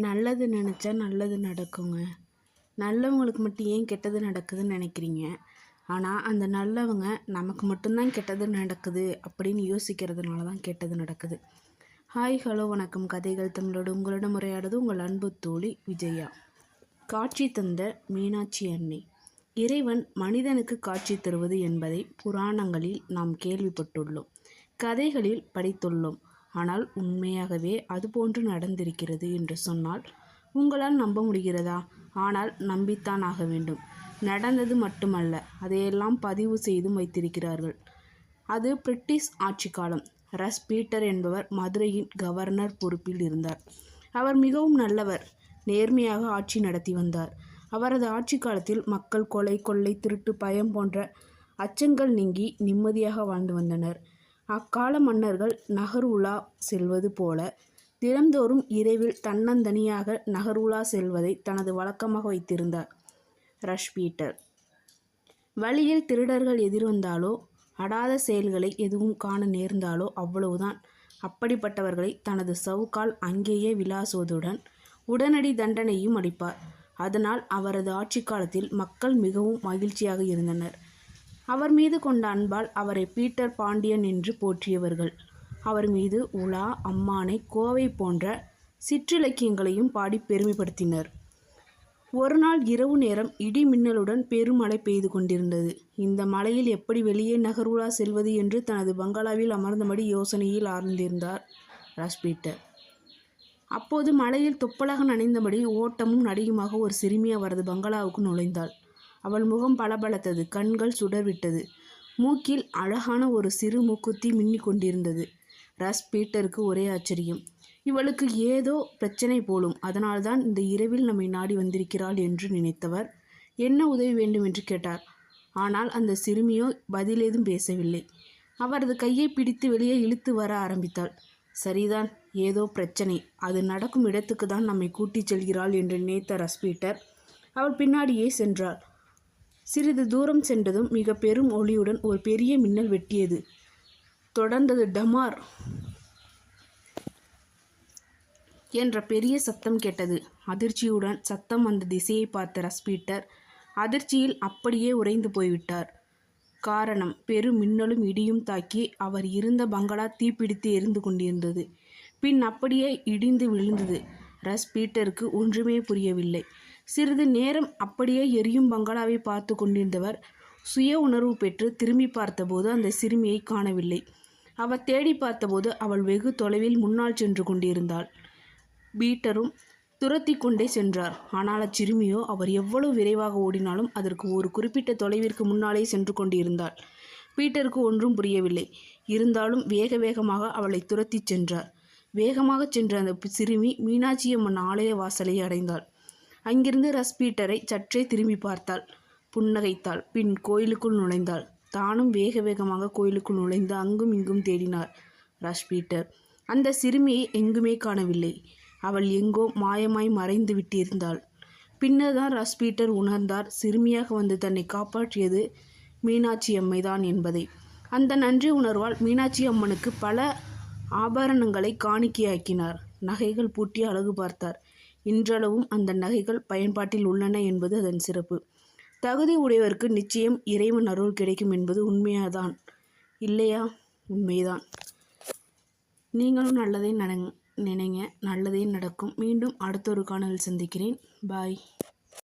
நல்லது நினச்சா நல்லது நடக்குங்க. நல்லவங்களுக்கு மட்டும் ஏன் கெட்டது நடக்குதுன்னு நினைக்கிறீங்க? ஆனால் அந்த நல்லவங்க நமக்கு மட்டும்தான் கெட்டது நடக்குது அப்படின்னு யோசிக்கிறதுனால தான் கெட்டது நடக்குது. ஹாய் ஹலோ வணக்கம். கதைகள் தமிழோடு உங்களிடம் உரையாடுது உங்கள் அன்பு தோழி விஜயா. காட்சி தந்த மீனாட்சி அன்னை. இறைவன் மனிதனுக்கு காட்சி தருவது என்பதை புராணங்களில் நாம் கேள்விப்பட்டுள்ளோம். கதைகளில் படித்துள்ளோம். ஆனால் உண்மையாகவே அதுபோன்று நடந்திருக்கிறது என்று சொன்னால் உங்களால் நம்ப முடிகிறதா? ஆனால் நம்பித்தான் ஆக வேண்டும். நடந்தது மட்டுமல்ல அதையெல்லாம் பதிவு செய்தும் வைத்திருக்கிறார்கள். அது பிரிட்டிஷ் ஆட்சி காலம். ரஸ் பீட்டர் என்பவர் மதுரையின் கவர்னர் பொறுப்பில் இருந்தார். அவர் மிகவும் நல்லவர். நேர்மையாக ஆட்சி நடத்தி வந்தார். அவரது ஆட்சி காலத்தில் மக்கள் கொலை கொள்ளை திருட்டு பயம் போன்ற அச்சங்கள் நீங்கி நிம்மதியாக வாழ்ந்து வந்தனர். அக்கால மன்னர்கள் நகருலா செல்வது போல தினந்தோறும் இரவில் தன்னந்தனியாக நகருலா செல்வதை தனது வழக்கமாக வைத்திருந்தார் ரஷ் பீட்டர் வழியில் திருடர்கள் எதிர்வந்தாலோ அடாத செயல்களை எதுவும் காண நேர்ந்தாலோ அவ்வளவுதான். அப்படிப்பட்டவர்களை தனது சவுக்கால் அங்கேயே விளாசுவதுடன் உடனடி தண்டனையும் அளிப்பார். அதனால் அவரது ஆட்சி காலத்தில் மக்கள் மிகவும் மகிழ்ச்சியாக இருந்தனர். அவர் மீது கொண்ட அன்பால் அவரை பீட்டர் பாண்டியன் என்று போற்றியவர்கள். அவர் மீது உலா அம்மானை கோவை போன்ற சிற்றிலக்கியங்களையும் பாடி பெருமைப்படுத்தினர். ஒரு நாள் இரவு நேரம் இடி மின்னலுடன் பெருமழை பெய்து கொண்டிருந்தது. இந்த மழையில் எப்படி வெளியே நகர்வுலா செல்வது என்று தனது பங்களாவில் அமர்ந்தபடி யோசனையில் ஆழ்ந்திருந்தார் ராஸ்பீட்டர் அப்போது மழையில் துப்பலகம் நனைந்தபடி ஓட்டமும் நடிகுமாக ஒரு சிறுமி அவரது பங்களாவுக்கு நுழைந்தாள். அவள் முகம் பளபளத்தது கண்கள் சுடர்விட்டது. மூக்கில் அழகான ஒரு சிறு மூக்குத்தி மின்னிக் கொண்டிருந்தது. ரஸ் பீட்டருக்கு ஒரே ஆச்சரியம். இவளுக்கு ஏதோ பிரச்சனை போலும் அதனால்தான் இந்த இரவில் நம்மை நாடி வந்திருக்கிறாள் என்று நினைத்தவர். என்ன உதவி வேண்டும் என்று கேட்டார். ஆனால் அந்த சிறுமியோ பதிலேதும் பேசவில்லை. அவரது கையை பிடித்து வெளியே இழுத்து வர ஆரம்பித்தாள். சரிதான் ஏதோ பிரச்சனை. அது நடக்கும் இடத்துக்கு தான் நம்மை கூட்டிச் செல்கிறாள் என்று நினைத்த ரஸ்பீட்டர் அவள் பின்னாடியே சென்றாள். சிறிது தூரம் சென்றதும் மிக பெரும் ஒளியுடன் ஒரு பெரிய மின்னல் வெட்டியது. தொடர்ந்தது டமார் என்ற பெரிய சத்தம் கேட்டது. அதிர்ச்சியுடன் சத்தம் அந்த திசையை பார்த்த ரஸ்பீட்டர் அதிர்ச்சியில் அப்படியே உறைந்து போய்விட்டார். காரணம் பெரும் மின்னலும் இடியும் தாக்கி அவர் இருந்த பங்களா தீப்பிடித்து எரிந்து கொண்டிருந்தது. பின் அப்படியே இடிந்து விழுந்தது. ரஸ் பீட்டருக்கு ஒன்றுமே புரியவில்லை. சிறிது நேரம் அப்படியே எரியும் பங்களாவை பார்த்து கொண்டிருந்தவர் சுய உணர்வு பெற்று திரும்பி பார்த்தபோது அந்த சிறுமியை காணவில்லை. அவர் தேடி பார்த்தபோது அவள் வெகு தொலைவில் முன்னால் சென்று கொண்டிருந்தாள். பீட்டரும் துரத்தி கொண்டே சென்றார். ஆனால் அச்சிறுமியோ அவர் எவ்வளவு விரைவாக ஓடினாலும் அதற்கு ஒரு குறிப்பிட்ட தொலைவிற்கு முன்னாலே சென்று கொண்டிருந்தாள். பீட்டருக்கு ஒன்றும் புரியவில்லை. இருந்தாலும் வேக வேகமாக அவளை துரத்தி சென்றார். வேகமாக சென்ற அந்த சிறுமி மீனாட்சியம்மன் ஆலய வாசலை அடைந்தாள். அங்கிருந்து ரஸ்பீட்டரை சற்றே திரும்பி பார்த்தாள். புன்னகைத்தாள். பின் கோயிலுக்குள் நுழைந்தாள். தானும் வேக வேகமாக கோயிலுக்குள் நுழைந்து அங்கும் இங்கும் தேடினார் ரஷ்பீட்டர் அந்த சிறுமியை எங்குமே காணவில்லை. அவள் எங்கோ மாயமாய் மறைந்து விட்டிருந்தாள். பின்னர் தான் ரஸ்பீட்டர் உணர்ந்தார் சிறுமியாக வந்து தன்னை காப்பாற்றியது மீனாட்சி அம்மைதான் என்பதை. அந்த நன்றி உணர்வால் மீனாட்சி அம்மனுக்கு பல ஆபரணங்களை காணிக்கையாக்கினார். நகைகள் பூட்டி அழகு பார்த்தார். இன்றளவும் அந்த நகைகள் பயன்பாட்டில் உள்ளன என்பது அதன் சிறப்பு. தகுதி உடையவருக்கு நிச்சயம் இறைவன் அருள் கிடைக்கும் என்பது உண்மையாதான். இல்லையா? உண்மைதான். நீங்களும் நல்லதே நட நினைங்க. நல்லதே நடக்கும். மீண்டும் அடுத்த ஒரு காணொலியில் சந்திக்கிறேன். பாய்.